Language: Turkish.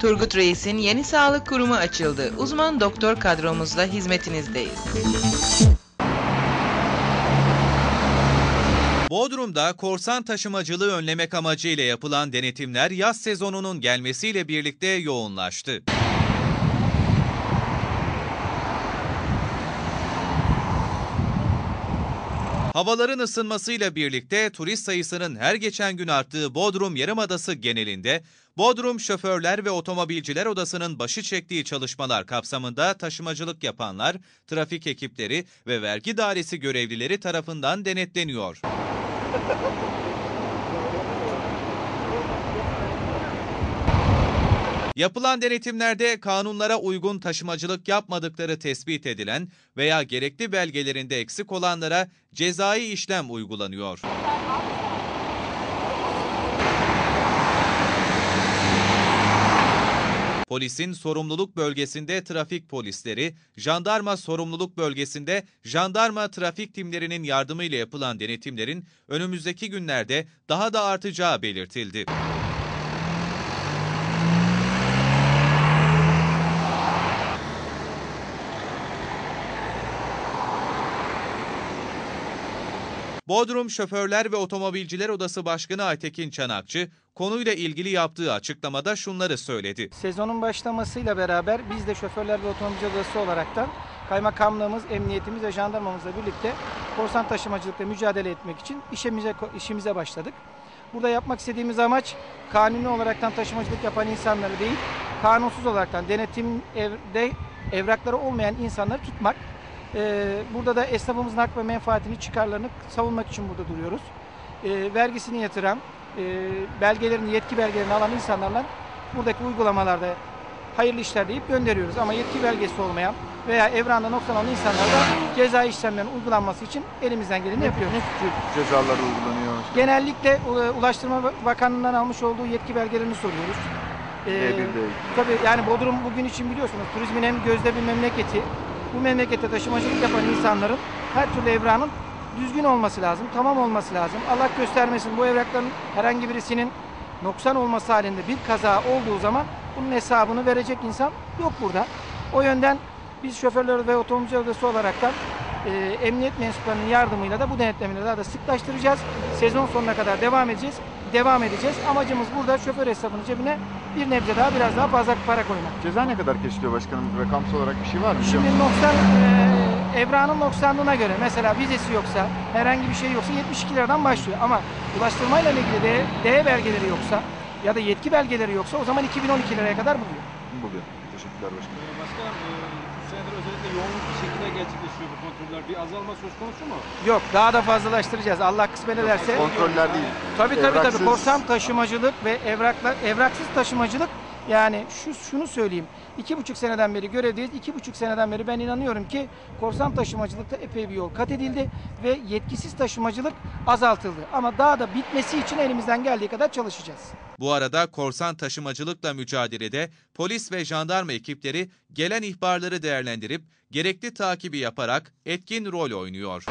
Turgut Reis'in yeni sağlık kurumu açıldı. Uzman doktor kadromuzla hizmetinizdeyiz. Bodrum'da korsan taşımacılığı önlemek amacıyla yapılan denetimler yaz sezonunun gelmesiyle birlikte yoğunlaştı. Havaların ısınmasıyla birlikte turist sayısının her geçen gün arttığı Bodrum Yarımadası genelinde Bodrum Şoförler ve Otomobilciler Odası'nın başı çektiği çalışmalar kapsamında taşımacılık yapanlar, trafik ekipleri ve vergi dairesi görevlileri tarafından denetleniyor. Yapılan denetimlerde kanunlara uygun taşımacılık yapmadıkları tespit edilen veya gerekli belgelerinde eksik olanlara cezai işlem uygulanıyor. Polisin sorumluluk bölgesinde trafik polisleri, jandarma sorumluluk bölgesinde jandarma trafik timlerinin yardımıyla yapılan denetimlerin önümüzdeki günlerde daha da artacağı belirtildi. Bodrum Şoförler ve Otomobilciler Odası Başkanı Aytekin Çanakçı, konuyla ilgili yaptığı açıklamada şunları söyledi. Sezonun başlamasıyla beraber biz de şoförler ve otomobilci odası olaraktan kaymakamlığımız, emniyetimiz ve jandarmamızla birlikte korsan taşımacılıkla mücadele etmek için işimize işimize başladık. Burada yapmak istediğimiz amaç kanuni olaraktan taşımacılık yapan insanları değil, kanunsuz olaraktan denetimde evrakları olmayan insanları tutmak. Ee, burada da esnafımızın hak ve menfaatini, çıkarlarını savunmak için burada duruyoruz. Ee, vergisini yatıran, e, belgelerini, yetki belgelerini alan insanlarla buradaki uygulamalarda hayırlı işler deyip gönderiyoruz. Ama yetki belgesi olmayan veya evranda noksan olan insanlara ceza işlemlerinin uygulanması için elimizden geleni yapıyoruz. Ne tür cezalar uygulanıyor? Genellikle e, Ulaştırma Bakanlığı'ndan almış olduğu yetki belgelerini soruyoruz. Ee, E1'de. Tabii yani Bodrum bugün için biliyorsunuz turizmin en gözde bir memleketi. Bu memlekette taşımacılık yapan insanların her türlü evranın düzgün olması lazım, tamam olması lazım. Allah göstermesin bu evrakların herhangi birisinin noksan olması halinde bir kaza olduğu zaman bunun hesabını verecek insan yok burada. O yönden biz şoförler ve otomobilci odası olaraktan e, emniyet mensuplarının yardımıyla da bu denetlemeleri daha da sıklaştıracağız. Sezon sonuna kadar devam edeceğiz. Devam edeceğiz. Amacımız burada şoför hesabının cebine bir nebze daha biraz daha fazla para koymak. Ceza ne kadar kesiliyor başkanım? Rakamsal olarak bir şey var mı? Şimdi noksan e, evranın noksanlığına göre mesela vizesi yoksa herhangi bir şey yoksa 72 liradan başlıyor ama ulaştırmayla ilgili de D belgeleri yoksa ya da yetki belgeleri yoksa o zaman 2012 liraya kadar buluyor. Buluyor. Teşekkürler başkanım. Ee, Başkanım, e, şu senedir özellikle yoğunluk bir şekilde gerçekleşiyor bu kontroller. Bir azalma söz konusu mu? Yok daha da fazlalaştıracağız Allah kısmet ederse. Kontroller değil. Tabii tabii Evraksız- tabii korsan taşımacılık ve evraklar evraksız taşımacılık yani şu şunu söyleyeyim. iki buçuk seneden beri görevdeyiz. iki buçuk seneden beri ben inanıyorum ki korsan taşımacılıkta epey bir yol kat edildi ve yetkisiz taşımacılık azaltıldı. Ama daha da bitmesi için elimizden geldiği kadar çalışacağız. Bu arada korsan taşımacılıkla mücadelede polis ve jandarma ekipleri gelen ihbarları değerlendirip gerekli takibi yaparak etkin rol oynuyor.